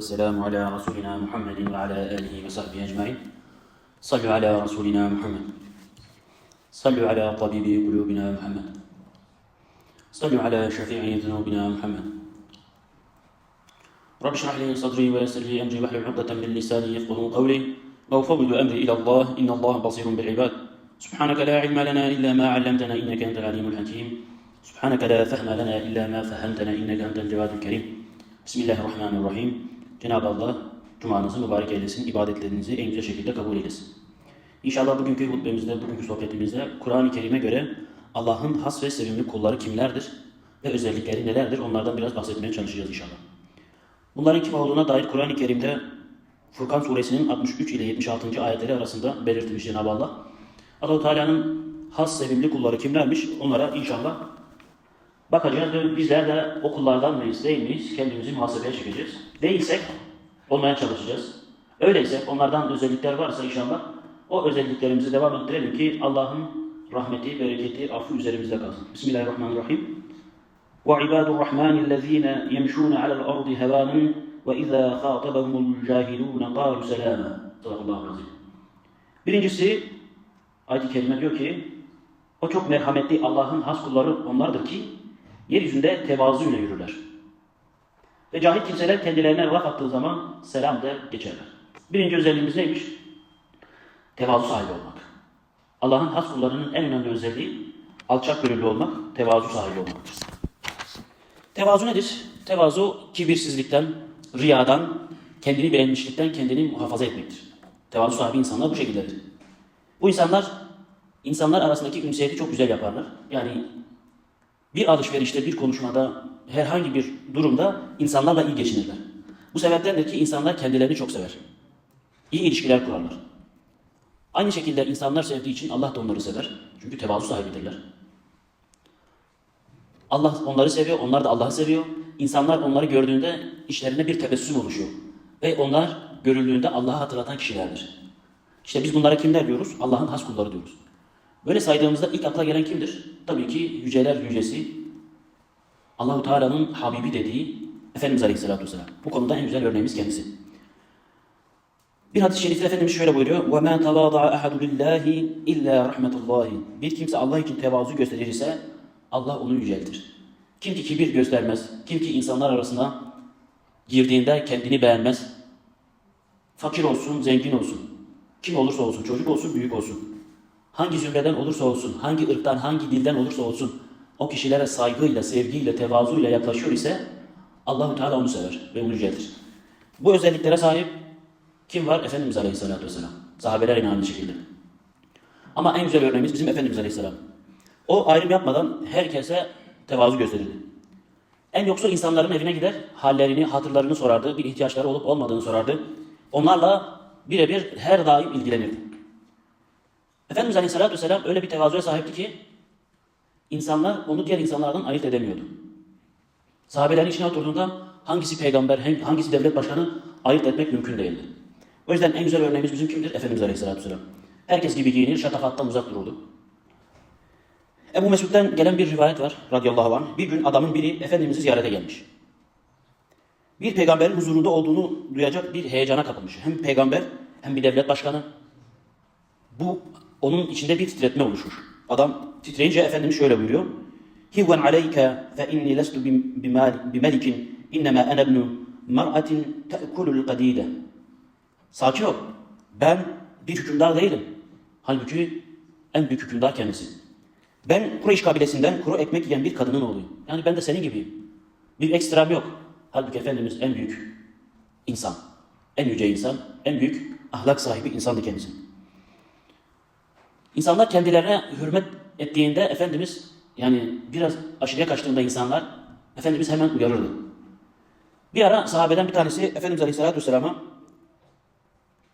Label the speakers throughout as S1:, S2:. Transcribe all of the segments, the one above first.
S1: والسلام على رسولنا محمد وعلى آله وصحبه أجمعين. صلوا على رسولنا محمد. صلوا على طبيب قلوبنا محمد. صلوا على شفيع ذنوبنا محمد. رب اشرح لي صدري ويسر لي أمري واحلل عقدة من لساني يفقه قولي. وأفوض أمري إلى الله إن الله بصير بالعباد. سبحانك لا علم لنا إلا ما علمتنا إنك أنت العليم الحكيم. سبحانك لا فهم لنا إلا ما فهمتنا إنك أنت الجواد الكريم. Bismillahirrahmanirrahim. Cenab-ı Allah Cumanızı mübarek eylesin, ibadetlerinizi en güzel şekilde kabul eylesin. İnşallah bugünkü hutbemizde, bugünkü sohbetimizde Kur'an-ı Kerim'e göre Allah'ın has ve sevimli kulları kimlerdir ve özellikleri nelerdir onlardan biraz bahsetmeye çalışacağız inşallah. Bunların kim olduğuna dair Kur'an-ı Kerim'de Furkan suresinin 63 ile 76. ayetleri arasında belirtilmiş Cenab-ı Allah. Allah-u Teala'nın has sevimli kulları kimlermiş onlara inşallah Bakacağız ve bizler de o kullardan mıyız değil miyiz? Kendimizi muhasebeye çekeceğiz. Değilsek olmaya çalışacağız. Öyleyse onlardan özellikler varsa inşallah o özelliklerimizi devam ettirelim ki Allah'ın rahmeti, bereketi, affı üzerimizde kalsın. Bismillahirrahmanirrahim. وَعِبَادُ الرَّحْمَنِ الَّذ۪ينَ يَمْشُونَ عَلَى الْأَرْضِ هَوَانًا وَإِذَا خَاطَبَهُمُ الْجَاهِلُونَ قَالُوا سَلَامًا Sadakallahu azim. Birincisi ayet-i kerime diyor ki o çok merhametli Allah'ın has kulları onlardır ki yeryüzünde tevazuyla yürürler. Ve cahil kimseler kendilerine laf attığı zaman selam der geçerler. Birinci özelliğimiz neymiş? Tevazu sahibi olmak. Allah'ın has kullarının en önemli özelliği alçak gönüllü olmak, tevazu sahibi olmaktır. Tevazu nedir? Tevazu kibirsizlikten, riyadan, kendini beğenmişlikten kendini muhafaza etmektir. Tevazu sahibi insanlar bu şekildedir. Bu insanlar insanlar arasındaki ünsiyeti çok güzel yaparlar. Yani bir alışverişte, bir konuşmada, herhangi bir durumda insanlarla iyi geçinirler. Bu sebeptendir ki insanlar kendilerini çok sever. İyi ilişkiler kurarlar. Aynı şekilde insanlar sevdiği için Allah da onları sever. Çünkü tevazu sahibidirler. Allah onları seviyor, onlar da Allah'ı seviyor. İnsanlar onları gördüğünde işlerinde bir tebessüm oluşuyor. Ve onlar görüldüğünde Allah'ı hatırlatan kişilerdir. İşte biz bunlara kimler diyoruz? Allah'ın has kulları diyoruz. Böyle saydığımızda ilk akla gelen kimdir? Tabii ki yüceler yücesi Allahu Teala'nın Habibi dediği Efendimiz Aleyhisselatü Vesselam. Bu konuda en güzel örneğimiz kendisi. Bir hadis-i şerifte Efendimiz şöyle buyuruyor. وَمَا تَوَاضَعَ أَحَدُ لِلّٰهِ اِلَّا رَحْمَةُ اللّٰهِ Bir kimse Allah için tevazu gösterirse Allah onu yüceltir. Kim ki kibir göstermez, kim ki insanlar arasında girdiğinde kendini beğenmez, fakir olsun, zengin olsun, kim olursa olsun, çocuk olsun, büyük olsun, hangi zümreden olursa olsun, hangi ırktan, hangi dilden olursa olsun, o kişilere saygıyla, sevgiyle, tevazuyla yaklaşıyor ise Allahu Teala onu sever ve onu yüceltir. Bu özelliklere sahip kim var? Efendimiz Aleyhisselatü Vesselam. Sahabeler yine aynı şekilde. Ama en güzel örneğimiz bizim Efendimiz Aleyhisselam. O ayrım yapmadan herkese tevazu gösterirdi. En yoksul insanların evine gider, hallerini, hatırlarını sorardı, bir ihtiyaçları olup olmadığını sorardı. Onlarla birebir her daim ilgilenirdi. Efendimiz Aleyhisselatü Vesselam öyle bir tevazuya sahipti ki insanlar onu diğer insanlardan ayırt edemiyordu. Sahabelerin içine oturduğunda hangisi peygamber, hangisi devlet başkanı ayırt etmek mümkün değildi. O yüzden en güzel örneğimiz bizim kimdir? Efendimiz Aleyhisselatü Vesselam. Herkes gibi giyinir, şatafattan uzak dururdu. Ebu Mesud'den gelen bir rivayet var radıyallahu anh. Bir gün adamın biri Efendimiz'i ziyarete gelmiş. Bir peygamberin huzurunda olduğunu duyacak bir heyecana kapılmış. Hem peygamber hem bir devlet başkanı. Bu onun içinde bir titretme oluşmuş. Adam titreyince Efendimiz şöyle buyuruyor. Hivven aleyke fe inni lestu bimelikin innema ene ibnu mar'atin te'kulul kadide. Sakin ol. Ben bir hükümdar değilim. Halbuki en büyük hükümdar kendisi. Ben Kureyş kabilesinden kuru ekmek yiyen bir kadının oğluyum. Yani ben de senin gibiyim. Bir ekstram yok. Halbuki Efendimiz en büyük insan. En yüce insan, en büyük ahlak sahibi insandı kendisi. İnsanlar kendilerine hürmet ettiğinde Efendimiz yani biraz aşırıya kaçtığında insanlar Efendimiz hemen uyarırdı. Bir ara sahabeden bir tanesi Efendimiz Aleyhisselatü Vesselam'a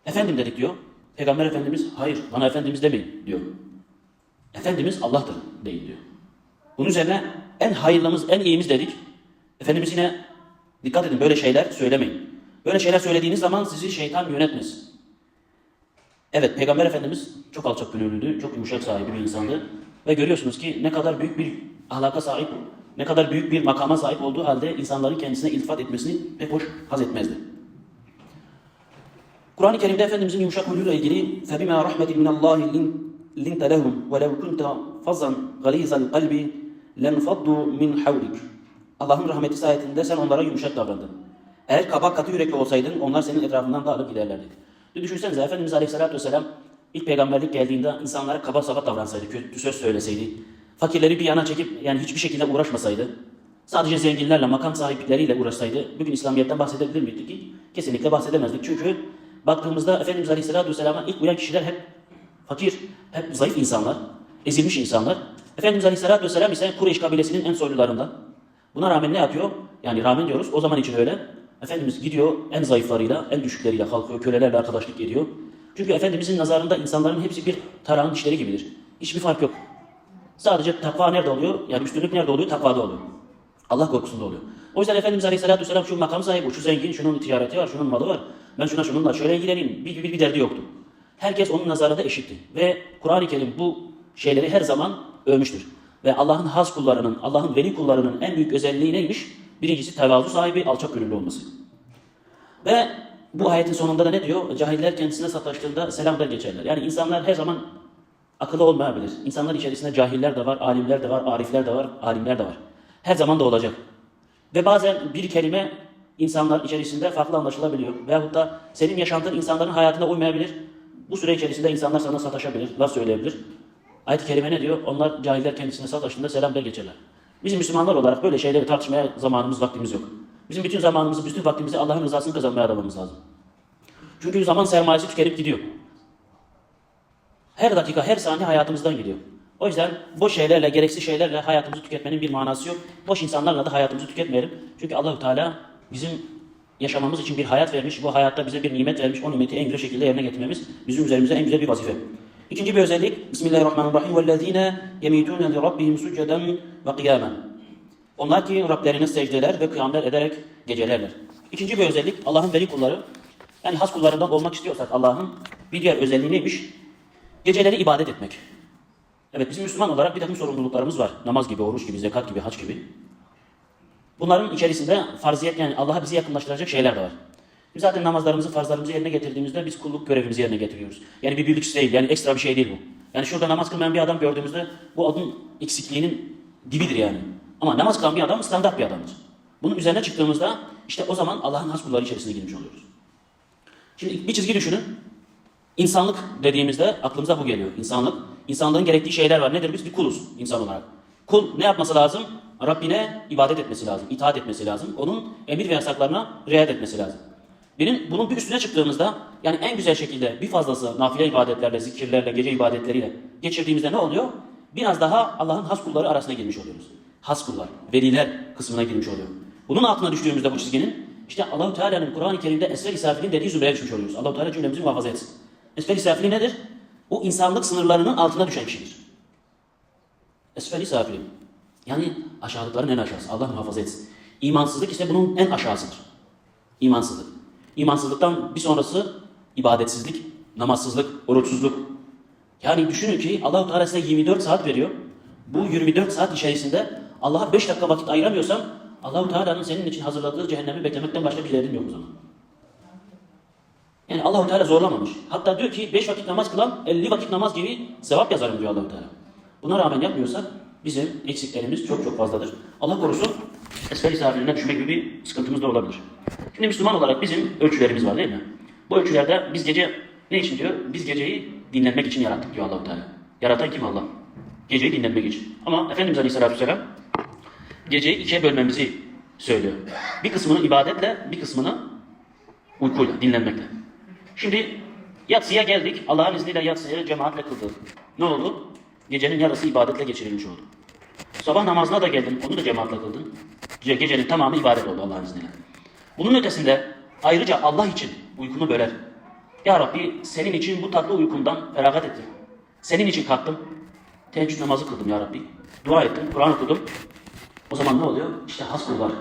S1: Efendim dedik diyor. Peygamber Efendimiz hayır bana Efendimiz demeyin diyor. Efendimiz Allah'tır deyin diyor. Bunun üzerine en hayırlımız, en iyimiz dedik. Efendimiz yine dikkat edin böyle şeyler söylemeyin. Böyle şeyler söylediğiniz zaman sizi şeytan yönetmez. Evet Peygamber Efendimiz çok alçak gönüllüydü, çok yumuşak sahibi bir insandı. Ve görüyorsunuz ki ne kadar büyük bir ahlaka sahip, ne kadar büyük bir makama sahip olduğu halde insanların kendisine iltifat etmesini pek hoş haz etmezdi. Kur'an-ı Kerim'de Efendimizin yumuşak huyluyla ilgili فَبِمَا رَحْمَةٍ مِنَ اللّٰهِ لِنْتَ لَهُمْ وَلَوْ كُنْتَ فَظًّا غَلِيظَ الْقَلْبِ لَنْفَضُّوا مِنْ حَوْلِكَ Allah'ın rahmeti sayesinde sen onlara yumuşak davrandın. Eğer kaba katı yürekli olsaydın onlar senin etrafından dağılıp giderlerdi. Bir düşünsenize Efendimiz Aleyhisselatü Vesselam ilk peygamberlik geldiğinde insanlara kaba saba davransaydı, kötü söz söyleseydi, fakirleri bir yana çekip yani hiçbir şekilde uğraşmasaydı, sadece zenginlerle, makam sahipleriyle uğraşsaydı bugün İslamiyet'ten bahsedebilir miydik ki? Kesinlikle bahsedemezdik. Çünkü baktığımızda Efendimiz Aleyhisselatü Vesselam'a ilk uyan kişiler hep fakir, hep zayıf insanlar, ezilmiş insanlar. Efendimiz Aleyhisselatü Vesselam ise Kureyş kabilesinin en soylularından. Buna rağmen ne yapıyor? Yani rağmen diyoruz o zaman için öyle. Efendimiz gidiyor en zayıflarıyla, en düşükleriyle kalkıyor, kölelerle arkadaşlık ediyor. Çünkü Efendimizin nazarında insanların hepsi bir tarağın dişleri gibidir. Hiçbir fark yok. Sadece takva nerede oluyor? Yani üstünlük nerede oluyor? Takvada oluyor. Allah korkusunda oluyor. O yüzden Efendimiz Aleyhisselatü Vesselam şu makam sahibi, şu zengin, şunun ticareti var, şunun malı var. Ben şuna şununla şöyle ilgileneyim. Bir, bir, bir derdi yoktu. Herkes onun nazarında eşitti. Ve Kur'an-ı Kerim bu şeyleri her zaman övmüştür. Ve Allah'ın has kullarının, Allah'ın veli kullarının en büyük özelliği neymiş? Birincisi tevazu sahibi, alçak gönüllü olması. Ve bu ayetin sonunda da ne diyor? Cahiller kendisine sataştığında selam der geçerler. Yani insanlar her zaman akıllı olmayabilir. İnsanlar içerisinde cahiller de var, alimler de var, arifler de var, alimler de var. Her zaman da olacak. Ve bazen bir kelime insanlar içerisinde farklı anlaşılabiliyor. Veyahut da senin yaşantın insanların hayatına uymayabilir. Bu süre içerisinde insanlar sana sataşabilir, laf söyleyebilir. Ayet-i Kerime ne diyor? Onlar cahiller kendisine sataştığında selam der geçerler. Bizim Müslümanlar olarak böyle şeyleri tartışmaya zamanımız, vaktimiz yok. Bizim bütün zamanımızı, bütün vaktimizi Allah'ın rızasını kazanmaya adamamız lazım. Çünkü zaman sermayesi tükenip gidiyor. Her dakika, her saniye hayatımızdan gidiyor. O yüzden boş şeylerle, gereksiz şeylerle hayatımızı tüketmenin bir manası yok. Boş insanlarla da hayatımızı tüketmeyelim. Çünkü Allahü Teala bizim yaşamamız için bir hayat vermiş. Bu hayatta bize bir nimet vermiş. O nimeti en güzel şekilde yerine getirmemiz bizim üzerimize en güzel bir vazife. İkinci bir özellik Bismillahirrahmanirrahim vellezine yemidune li rabbihim suceden ve kıyamen. Onlar ki Rablerine secdeler ve kıyamlar ederek gecelerler. İkinci bir özellik Allah'ın veli kulları yani has kullarından olmak istiyorsak Allah'ın bir diğer özelliği neymiş? Geceleri ibadet etmek. Evet bizim Müslüman olarak bir takım sorumluluklarımız var. Namaz gibi, oruç gibi, zekat gibi, haç gibi. Bunların içerisinde farziyet yani Allah'a bizi yakınlaştıracak şeyler de var. Biz zaten namazlarımızı, farzlarımızı yerine getirdiğimizde biz kulluk görevimizi yerine getiriyoruz. Yani bir birlik değil, yani ekstra bir şey değil bu. Yani şurada namaz kılmayan bir adam gördüğümüzde bu adın eksikliğinin dibidir yani. Ama namaz kılan bir adam standart bir adamdır. Bunun üzerine çıktığımızda işte o zaman Allah'ın has kulları içerisine girmiş oluyoruz. Şimdi bir çizgi düşünün. İnsanlık dediğimizde aklımıza bu geliyor. İnsanlık. İnsanlığın gerektiği şeyler var. Nedir biz? Bir kuluz insan olarak. Kul ne yapması lazım? Rabbine ibadet etmesi lazım, itaat etmesi lazım. Onun emir ve yasaklarına riayet etmesi lazım. Benim bunun bir üstüne çıktığımızda yani en güzel şekilde bir fazlası nafile ibadetlerle, zikirlerle, gece ibadetleriyle geçirdiğimizde ne oluyor? Biraz daha Allah'ın has kulları arasına girmiş oluyoruz. Has kullar, veliler kısmına girmiş oluyor. Bunun altına düştüğümüzde bu çizginin işte Allahu Teala'nın Kur'an-ı Kerim'de esfer-i safilin dediği zümreye düşmüş oluyoruz. Allahu Teala cümlemizi muhafaza etsin. Esfer-i safili nedir? O insanlık sınırlarının altına düşen kişidir. Esfer-i safili. Yani aşağılıkların en aşağısı. Allah muhafaza etsin. İmansızlık ise bunun en aşağısıdır. İmansızlık. İmansızlıktan bir sonrası ibadetsizlik, namazsızlık, oruçsuzluk. Yani düşünün ki Allah-u Teala size 24 saat veriyor. Bu 24 saat içerisinde Allah'a 5 dakika vakit ayıramıyorsan Allah-u Teala'nın senin için hazırladığı cehennemi beklemekten başka bir derdin yok o zaman. Yani Allah-u Teala zorlamamış. Hatta diyor ki 5 vakit namaz kılan 50 vakit namaz gibi sevap yazarım diyor Allah-u Teala. Buna rağmen yapmıyorsak bizim eksiklerimiz çok çok fazladır. Allah korusun esfer-i safiline düşmek gibi bir sıkıntımız da olabilir. Şimdi Müslüman olarak bizim ölçülerimiz var değil mi? Bu ölçülerde biz gece ne için diyor? Biz geceyi dinlenmek için yarattık diyor Allah-u Teala. Yaratan kim Allah? Geceyi dinlenmek için. Ama Efendimiz Aleyhisselatü Vesselam geceyi ikiye bölmemizi söylüyor. Bir kısmını ibadetle, bir kısmını uykuyla, dinlenmekle. Şimdi yatsıya geldik. Allah'ın izniyle yatsıya cemaatle kıldık. Ne oldu? Gecenin yarısı ibadetle geçirilmiş oldu. Sabah namazına da geldim. Onu da cemaatle kıldım. Ge- Gecenin tamamı ibadet oldu Allah'ın izniyle. Bunun ötesinde ayrıca Allah için uykunu böler. Ya Rabbi senin için bu tatlı uykumdan feragat ettim. Senin için kalktım. Teheccüd namazı kıldım ya Rabbi. Dua ettim, Kur'an okudum. O zaman ne oluyor? İşte has kullar,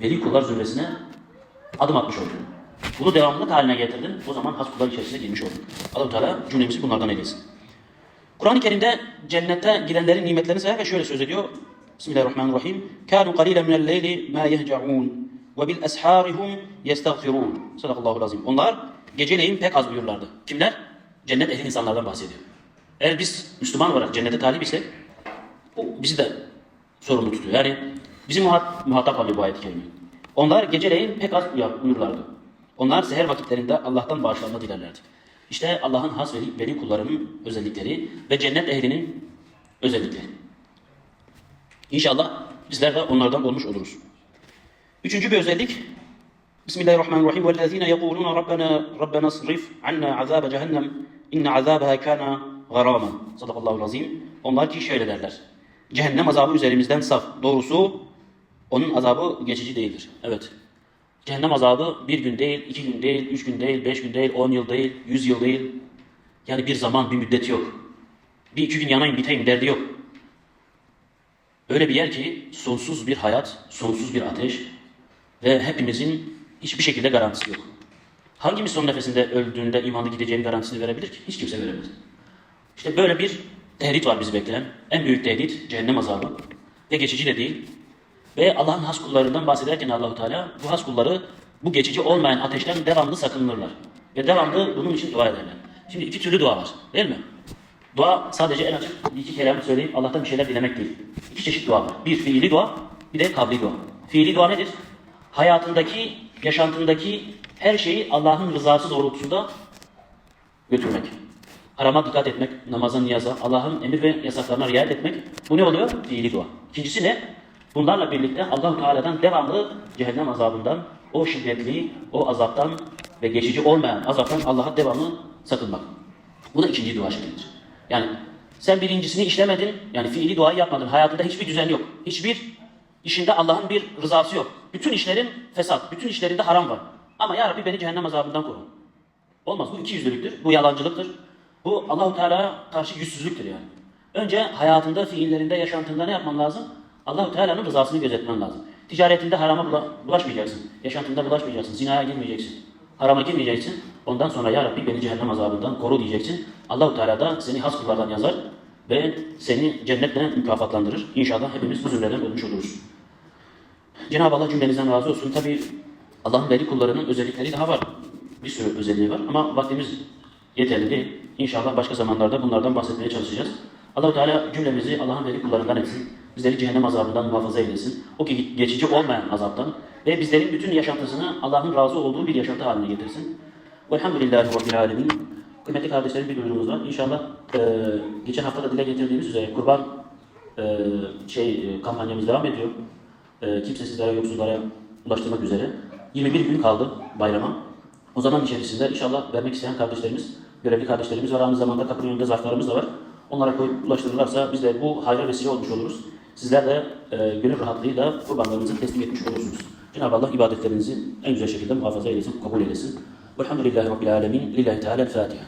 S1: veli kullar zümresine adım atmış oldun. Bunu devamlılık haline getirdin. O zaman has kullar içerisine girmiş oldun. allah Teala cümlemizi bunlardan eylesin. Kur'an-ı Kerim'de cennete gidenlerin nimetlerini sayarken şöyle söz ediyor. Bismillahirrahmanirrahim. كَانُوا قَلِيلًا مِنَ اللَّيْلِ مَا يَهْجَعُونَ وَبِالْأَسْحَارِ هُمْ يَسْتَغْفِرُونَ Sadakallahu lazim. Onlar geceleyin pek az uyurlardı. Kimler? Cennet ehli insanlardan bahsediyor. Eğer biz Müslüman olarak cennete talip isek bu bizi de sorumlu tutuyor. Yani bizi muhat, muhatap alıyor bu ayet-i kerime. Onlar geceleyin pek az uya- uyurlardı. Onlar seher vakitlerinde Allah'tan bağışlanma dilerlerdi. İşte Allah'ın has veli, veli kullarının özellikleri ve cennet ehlinin özellikleri. İnşallah bizler de onlardan olmuş oluruz. Üçüncü bir özellik Bismillahirrahmanirrahim. وَالَّذ۪ينَ يَقُولُونَ رَبَّنَا رَبَّنَا صْرِفْ عَنَّا عَذَابَ جَهَنَّمْ اِنَّ عَذَابَهَا كَانَ غَرَامًا Sadakallahu azim. Onlar ki şöyle derler. Cehennem azabı üzerimizden saf. Doğrusu onun azabı geçici değildir. Evet. Cehennem azabı bir gün değil, iki gün değil, üç gün değil, beş gün değil, on yıl değil, yüz yıl değil. Yani bir zaman, bir müddet yok. Bir iki gün yanayım, biteyim derdi yok. Öyle bir yer ki sonsuz bir hayat, sonsuz bir ateş ve hepimizin hiçbir şekilde garantisi yok. Hangimiz son nefesinde öldüğünde imanlı gideceğini garantisini verebilir ki? Hiç kimse veremez. İşte böyle bir tehdit var bizi bekleyen. En büyük tehdit cehennem azabı. Ve geçici de değil. Ve Allah'ın has kullarından bahsederken Allahu Teala bu has kulları bu geçici olmayan ateşten devamlı sakınırlar. Ve devamlı bunun için dua ederler. Şimdi iki türlü dua var. Değil mi? Dua sadece en açık iki kelam söyleyip Allah'tan bir şeyler dilemek değil. İki çeşit dua var. Bir fiili dua, bir de kavli dua. Fiili dua nedir? Hayatındaki, yaşantındaki her şeyi Allah'ın rızası doğrultusunda götürmek. Harama dikkat etmek, namaza, niyaza, Allah'ın emir ve yasaklarına riayet etmek. Bu ne oluyor? Fiili dua. İkincisi ne? Bunlarla birlikte Allah-u Teala'dan devamlı cehennem azabından, o şiddetli, o azaptan ve geçici olmayan azaptan Allah'a devamlı sakınmak. Bu da ikinci dua şeklidir. Yani sen birincisini işlemedin, yani fiili duayı yapmadın. Hayatında hiçbir düzen yok. Hiçbir işinde Allah'ın bir rızası yok. Bütün işlerin fesat, bütün işlerinde haram var. Ama ya Rabbi beni cehennem azabından koru. Olmaz. Bu iki yüzlülüktür. Bu yalancılıktır. Bu Allahu Teala'ya karşı yüzsüzlüktür yani. Önce hayatında, fiillerinde, yaşantında ne yapman lazım? Allahu Teala'nın rızasını gözetmen lazım. Ticaretinde harama bula- bulaşmayacaksın. Yaşantında bulaşmayacaksın. Zinaya girmeyeceksin. Harama girmeyeceksin. Ondan sonra ya Rabbi beni cehennem azabından koru diyeceksin. Allahu Teala da seni has kullardan yazar ve seni cennetle mükafatlandırır. İnşallah hepimiz bu zümreden olmuş oluruz. Cenab-ı Allah cümlenizden razı olsun. Tabi Allah'ın veli kullarının özellikleri daha var. Bir sürü özelliği var ama vaktimiz yeterli değil. İnşallah başka zamanlarda bunlardan bahsetmeye çalışacağız. allah Teala cümlemizi Allah'ın veli kullarından etsin. Bizleri cehennem azabından muhafaza eylesin. O ki geçici olmayan azaptan ve bizlerin bütün yaşantısını Allah'ın razı olduğu bir yaşantı haline getirsin. Velhamdülillahi Rabbil Alemin. Kıymetli kardeşlerim bir duyurumuz var. İnşallah e, geçen hafta da dile getirdiğimiz üzere kurban e, şey e, kampanyamız devam ediyor. E, kimsesizlere, yoksullara ulaştırmak üzere. 21 gün kaldı bayrama. O zaman içerisinde inşallah vermek isteyen kardeşlerimiz, görevli kardeşlerimiz var. Aynı zamanda kapının önünde zarflarımız da var. Onlara koyup ulaştırırlarsa biz de bu hayra vesile olmuş oluruz. Sizler de e, gönül rahatlığıyla kurbanlarınızı teslim etmiş olursunuz. Cenab-ı Allah ibadetlerinizi en güzel şekilde muhafaza eylesin, kabul eylesin. Velhamdülillahi Rabbil Alemin. Lillahi Teala'l-Fatiha.